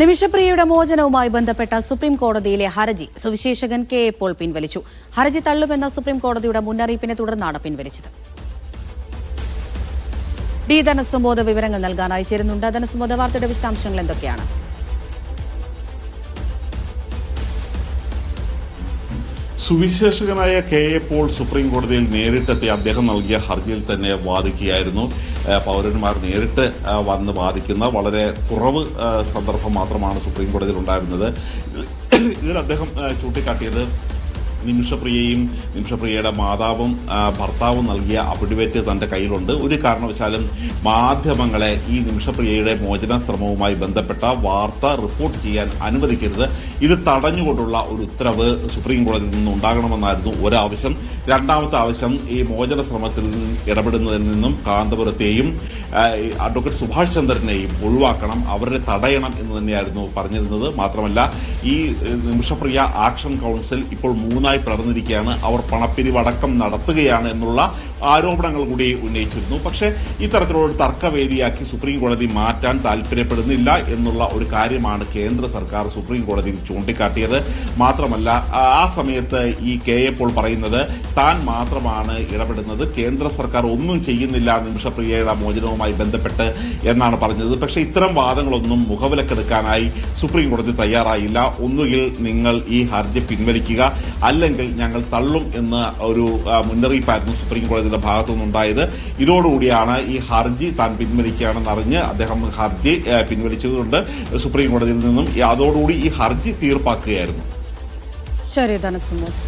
നിമിഷപ്രിയയുടെ മോചനവുമായി ബന്ധപ്പെട്ട സുപ്രീം കോടതിയിലെ ഹർജി സുവിശേഷകൻ കെ എ പോൾ പിൻവലിച്ചു. ഹർജി തള്ളുമെന്ന സുപ്രീം കോടതിയുടെ മുന്നറിയിപ്പിനെ തുടർന്നാണ് പിൻവലിച്ചത്. ഡി ധനസുമോദ വിവരങ്ങൾ നൽകാനായി ചേരുന്നുണ്ട്. ധനസുമോദ വാർത്തയുടെ വിശദാംശങ്ങൾ എന്തൊക്കെയാണ്? സുവിശേഷകനായ കെ എ പോൾ സുപ്രീം കോടതിയിൽ നേരിട്ടെത്തി അദ്ദേഹം നൽകിയ ഹർജിയിൽ തന്നെ വാദിക്കുകയായിരുന്നു. പൗരന്മാർ നേരിട്ട് വന്ന് വാദിക്കുന്ന വളരെ കുറവ് സന്ദർഭം മാത്രമാണ് സുപ്രീം കോടതിയിൽ ഉണ്ടായിരുന്നത്. ഇതിൽ അദ്ദേഹം ചൂണ്ടിക്കാട്ടിയത് നിമിഷപ്രിയയും നിമിഷപ്രിയയുടെ മാതാവും ഭർത്താവും നൽകിയ അഫിഡവിറ്റ് തന്റെ കയ്യിലുണ്ട്. ഒരു കാരണവശാലും മാധ്യമങ്ങളെ ഈ നിമിഷപ്രിയയുടെ മോചന ശ്രമവുമായി ബന്ധപ്പെട്ട വാർത്ത റിപ്പോർട്ട് ചെയ്യാൻ അനുവദിക്കരുത്. ഇത് തടഞ്ഞുകൊണ്ടുള്ള ഒരു ഉത്തരവ് സുപ്രീം കോടതിയിൽ നിന്ന് ഉണ്ടാകണമെന്നായിരുന്നു ഒരാവശ്യം. രണ്ടാമത്തെ ആവശ്യം ഈ മോചന ശ്രമത്തിൽ ഇടപെടുന്നതിൽ നിന്നും കാന്തപുരത്തെയും അഡ്വക്കേറ്റ് സുഭാഷ് ചന്ദ്രനെയും ഒഴിവാക്കണം. അവരെ തടയണം എന്ന് തന്നെയായിരുന്നു പറഞ്ഞിരുന്നത്. മാത്രമല്ല ഈ നിമിഷപ്രിയ ആക്ഷൻ കൗൺസിൽ ഇപ്പോൾ മൂന്നായി പിളർന്നിരിക്കുകയാണ് അവർ പണപ്പിരിവടക്കം നടത്തുകയാണ് എന്നുള്ള ആരോപണങ്ങൾ കൂടി ഉന്നയിച്ചിരുന്നു. പക്ഷേ ഇത്തരത്തിലുള്ള തർക്കവേദിയാക്കി സുപ്രീം കോടതി മാറ്റാൻ താല്പര്യപ്പെടുന്നില്ല എന്നുള്ള ഒരു കാര്യമാണ് കേന്ദ്ര സർക്കാർ സുപ്രീം കോടതിയിൽ ചൂണ്ടിക്കാട്ടിയത്. മാത്രമല്ല ആ സമയത്ത് ഈ കെ എ പോൾ പറയുന്നത് താൻ മാത്രമാണ് ഇടപെടുന്നത് കേന്ദ്ര സർക്കാർ ഒന്നും ചെയ്യുന്നില്ല നിമിഷപ്രിയയുടെ മോചനവുമായി ബന്ധപ്പെട്ട് എന്നാണ് പറഞ്ഞത്. പക്ഷേ ഇത്തരം വാദങ്ങളൊന്നും മുഖവിലക്കെടുക്കാനായി സുപ്രീം കോടതി തയ്യാറായില്ല. ഒന്നുകിൽ നിങ്ങൾ ഈ ഹർജി പിൻവലിക്കുക അല്ലെങ്കിൽ ഞങ്ങൾ തള്ളും എന്ന ഒരു മുന്നറിയിപ്പായിരുന്നു സുപ്രീം കോടതിയുടെ ഭാഗത്തു നിന്നുണ്ടായത് ഇതോടുകൂടിയാണ് ഈ ഹർജി താൻ പിൻവലിക്കുകയാണെന്ന് അറിഞ്ഞ് അദ്ദേഹം ഹർജി പിൻവലിച്ചതുകൊണ്ട് സുപ്രീം കോടതിയിൽ നിന്നും അതോടുകൂടി ഈ ഹർജി തീർപ്പാക്കുകയായിരുന്നു. ശരി ധനസുമോദ്